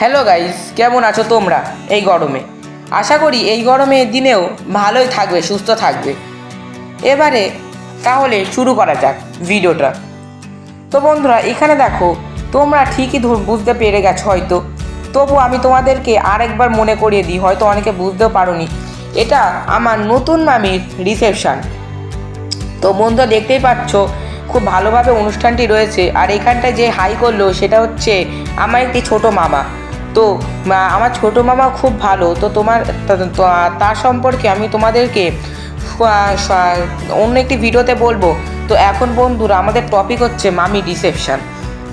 Hello guys কেমন আছো তোমরা? এই গরমে। আশা করি এই গরমে দিনেও ভালোই থাকবে, সুস্থ থাকবে। এবারে তাহলে শুরু করা যাক ভিডিওটা। তো বন্ধুরা, এখানে দেখো, তোমরা ঠিকই বুঝতে পেরে গেছো হয়তো। তবু আমি তোমাদেরকে আরেকবার মনে করিয়ে দিই, হয়তো অনেকে বুঝতেও পারোনি। এটা আমার নতুন মামির রিসেপশান তো বন্ধুরা, দেখতেই পাচ্ছ, খুব ভালোভাবে অনুষ্ঠানটি রয়েছে। আর এখানটায় যে হাই করল, সেটা হচ্ছে আমার একটি ছোট মামা। তো আমার ছোট মামা খুব ভালো, তো তোমার তার সম্পর্কে আমি তোমাদেরকে অন্য একটি ভিডিওতে বলব। তো এখন বন্ধুরা, আমাদের টপিক হচ্ছে মামি রিসেপশন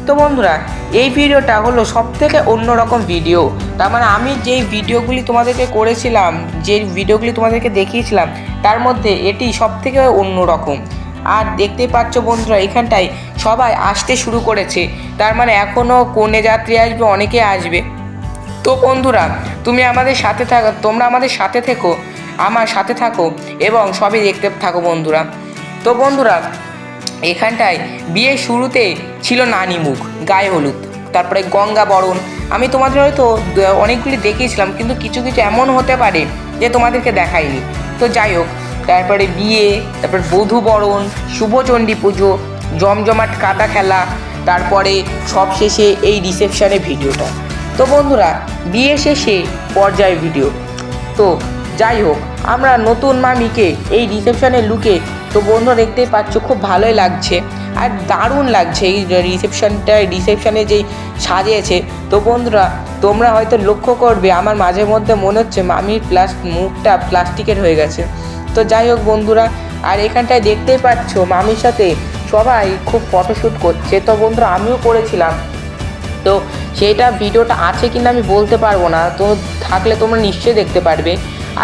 তো বন্ধুরা, এই ভিডিওটা হলো সব থেকে অন্যরকম ভিডিও তার মানে আমি যেই ভিডিওগুলি তোমাদেরকে করেছিলাম, যে ভিডিওগুলি তোমাদেরকে দেখিয়েছিলাম, তার মধ্যে এটি সব থেকে অন্যরকম। আর দেখতে পাচ্ছ বন্ধুরা, এখানটায় সবাই আসতে শুরু করেছে। তার মানে এখনও কনে যাত্রী আসবে, অনেকে আসবে। তো বন্ধুরা, তুমি আমাদের সাথে থাকো, তোমরা আমাদের সাথে থেকো, আমার সাথে থাকো এবং সবই দেখতে থাকো বন্ধুরা। তো বন্ধুরা, এখানটায় বিয়ের শুরুতে ছিল নানি মুখ, গায়ে হলুদ, তারপরে গঙ্গা বরণ। আমি তোমাদের হয়তো অনেকগুলি দেখিয়েছিলাম, কিন্তু কিছু কিছু এমন হতে পারে যে তোমাদেরকে দেখাইনি। তো যাই হোক, তারপরে বিয়ে, তারপরে বধূ বরণ, শুভচণ্ডী পুজো, জমজমাট কাদা খেলা, তারপরে সবশেষে এই রিসেপশনের ভিডিওটা তো বন্ধুরা, বিয়ে শেষে পর্যায় ভিডিও তো যাই হোক, আমরা নতুন মামিকে এই রিসেপশনের লুকে তো বন্ধুরা দেখতেই পাচ্ছ, খুব ভালোই লাগছে। আর দারুণ লাগছে এই রিসেপশনটা রিসেপশনে যেই সাজিয়েছে। তো বন্ধুরা, তোমরা হয়তো লক্ষ্য করবে, আমার মাঝে মধ্যে মনে হচ্ছে মামির প্লাস মুখটা প্লাস্টিকের হয়ে গেছে। তো যাই হোক বন্ধুরা, আর এখানটায় দেখতেই পাচ্ছ মামির সাথে সবাই খুব ফটোশ্যুট করছে। তো বন্ধুরা, আমিও করেছিলাম। তো সেইটা ভিডিওটা আছে কিনা আমি বলতে পারব না। তো থাকলে তোমরা নিশ্চয়ই দেখতে পারবে।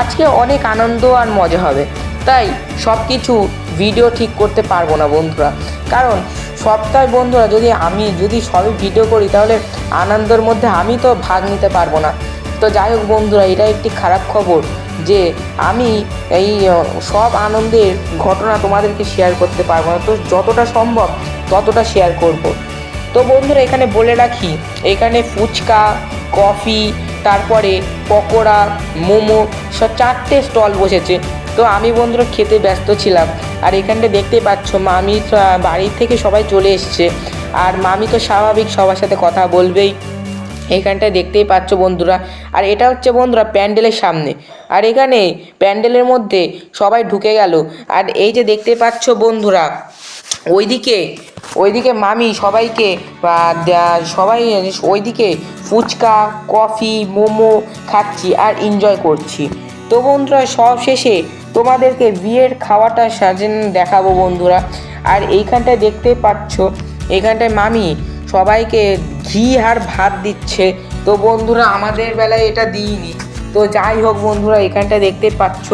আজকে অনেক আনন্দ আর মজা হবে। তাই সব কিছু ভিডিও ঠিক করতে পারব না বন্ধুরা। কারণ সপ্তাহে বন্ধুরা যদি আমি, যদি সবই ভিডিও করি, তাহলে আনন্দের মধ্যে আমি তো ভাগ নিতে পারব না। তো যাই হোক বন্ধুরা এটা একটি খারাপ খবর যে আমি এই সব আনন্দের ঘটনা তোমাদেরকে শেয়ার করতে পারব না। তো যতটা সম্ভব ততটা শেয়ার করব। তো বন্ধুরা, এখানে বলে রাখি, এখানে ফুচকা, কফি, তারপরে পকোড়া, মোমো, সব চারটে স্টল বসেছে। তো আমি বন্ধুরা খেতে ব্যস্ত ছিলাম। আর এখানটা দেখতে পাচ্ছ, মামি বাড়ির থেকে সবাই চলে এসছে। আর মামি তো স্বাভাবিক সবার সাথে কথা বলবেই। এইখানটায় দেখতেই পাচ্ছ বন্ধুরা। আর এটা হচ্ছে বন্ধুরা প্যান্ডেলের সামনে। আর এখানে প্যান্ডেলের মধ্যে সবাই ঢুকে গেল। আর এই যে দেখতে পাচ্ছ বন্ধুরা ওইদিকে ওইদিকে মামি সবাইকে সবাই ওইদিকে ফুচকা, কফি, মোমো খাচ্ছি আর এনজয় করছি। তো বন্ধুরা, সব শেষে তোমাদেরকে বিয়ের খাওয়াটা সাজেন দেখাবো বন্ধুরা। আর এইখানটায় দেখতে পাচ্ছ এখানটায় মামি সবাইকে ঘি আর ভাত দিচ্ছে। তো বন্ধুরা, আমাদের বেলায় এটা দিইনি। তো যাই হোক বন্ধুরা এখানটা দেখতে পাচ্ছ,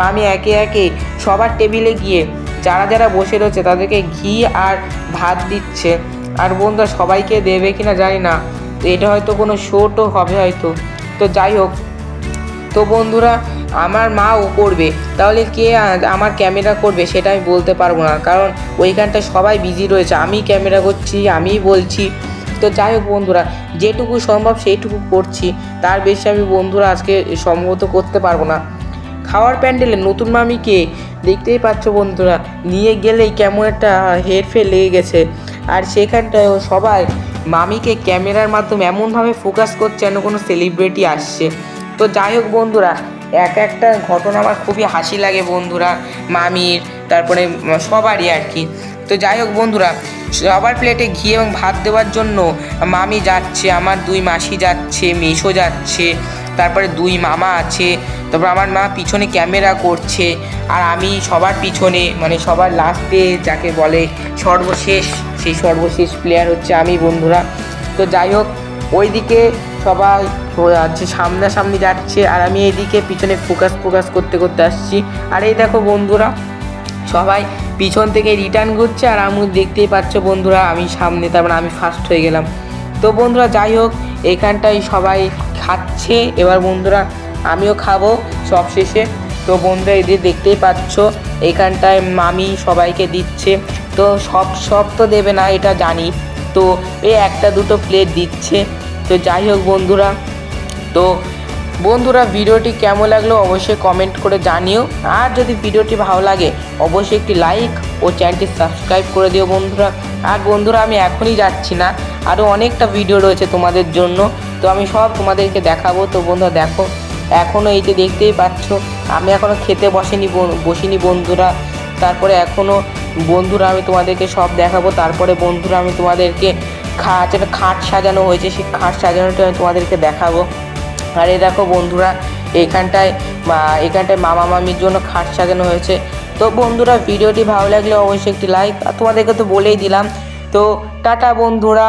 মামি একে একে সবার টেবিলে গিয়ে যারা যারা বসে রয়েছে তাদেরকে ঘি আর ভাত দিচ্ছে। আর বন্ধুরা, সবাইকে দেবে কি না জানি না। তো এটা হয়তো কোনো শোটও হবে হয়তো। তো যাই হোক, তো বন্ধুরা, আমার মাও করবে। তাহলে কে আমার ক্যামেরা করবে সেটা আমি বলতে পারব না। কারণ ওইখানটা সবাই বিজি রয়েছে। আমি ক্যামেরা করছি আমিই বলছি। তো যাই হোক বন্ধুরা, যেটুকু সম্ভব সেইটুকু করছি। তার বেশি আমি বন্ধুরা আজকে সম্ভবত করতে পারব না। খাওয়ার প্যান্ডেলে নতুন মামিকে দেখতেই পাচ্ছ বন্ধুরা। নিয়ে গেলেই কেমন একটা হেরফের লেগে গেছে। আর সেখানটায় সবাই মামিকে ক্যামেরার মাধ্যমে এমনভাবে ফোকাস করছে যেন কোনো সেলিব্রিটি আসছে। তো যাই হোক বন্ধুরা, এক একটা ঘটনা আমার খুবই হাসি লাগে বন্ধুরা, মামির, তারপরে সবারই আর কি। তো যাই হোক বন্ধুরা, সবার প্লেটে ঘি এবং ভাত দেওয়ার জন্য মামি যাচ্ছে, আমার দুই মাসি যাচ্ছে মেশো যাচ্ছে। তারপরে দুই মামা আছে, তারপর আমার মা পিছনে ক্যামেরা করছে, আর আমি সবার পিছনে মানে সবার লাস্টে যাকে বলে সর্বশেষ, সেই সর্বশেষ প্লেয়ার হচ্ছে আমি, বন্ধুরা। তো যাই হোক, ওইদিকে সবাই আছে সামনাসামনি যাচ্ছে, আর আমি এইদিকে পিছনে ফোকাস ফোকাস করতে করতে আসছি। আর এই দেখো বন্ধুরা, সবাই পিছন থেকে রিটার্ন ঘুরছে, আর আমি দেখতেই পাচ্ছ বন্ধুরা, আমি সামনে, তারপর আমি ফার্স্ট হয়ে গেলাম। তো বন্ধুরা, যাই হোক, এখানটায় সবাই খাচ্ছে। এবার বন্ধুরা, আমিও খাব সব শেষে। তো বন্ধুরা এদের দেখতেই পাচ্ছ, এখানটায় মামি সবাইকে দিচ্ছে। তো সব সব তো দেবে না, এটা জানি। তো এই একটা দুটো প্লেট দিচ্ছে। তো যাই হোক বন্ধুরা, তো বন্ধুরা, ভিডিওটি কেমন লাগল অবশ্যই কমেন্ট করে জানিও। আর যদি ভিডিওটি ভালো লাগে, অবশ্যই একটি লাইক ও চ্যানেলটি সাবস্ক্রাইব করে দিও বন্ধুরা। আর বন্ধুরা, আমি এখনই যাচ্ছি না। আরও অনেকটা ভিডিও রয়েছে তোমাদের জন্য। তো আমি সব তোমাদেরকে দেখাবো। তো বন্ধুরা দেখো এখনও এই যে দেখতেই পাচ্ছ, আমি এখনও খেতে বসেনি বসিনি বন্ধুরা। তারপরে এখনও বন্ধুরা আমি তোমাদেরকে সব দেখাবো। তারপরে বন্ধুরা আমি তোমাদেরকে খা যেটা খাট সাজানো হয়েছে, সেই খাট সাজানোটা আমি তোমাদেরকে দেখাবো। আর এই দেখো বন্ধুরা, এখানটায় এখানটায় মামা মামির জন্য খাট সাজানো হয়েছে। তো বন্ধুরা ভিডিওটি ভালো লাগলে অবশ্যই একটি লাইক আর তোমাদেরকে তো বলেই দিলাম। তো টাটা বন্ধুরা।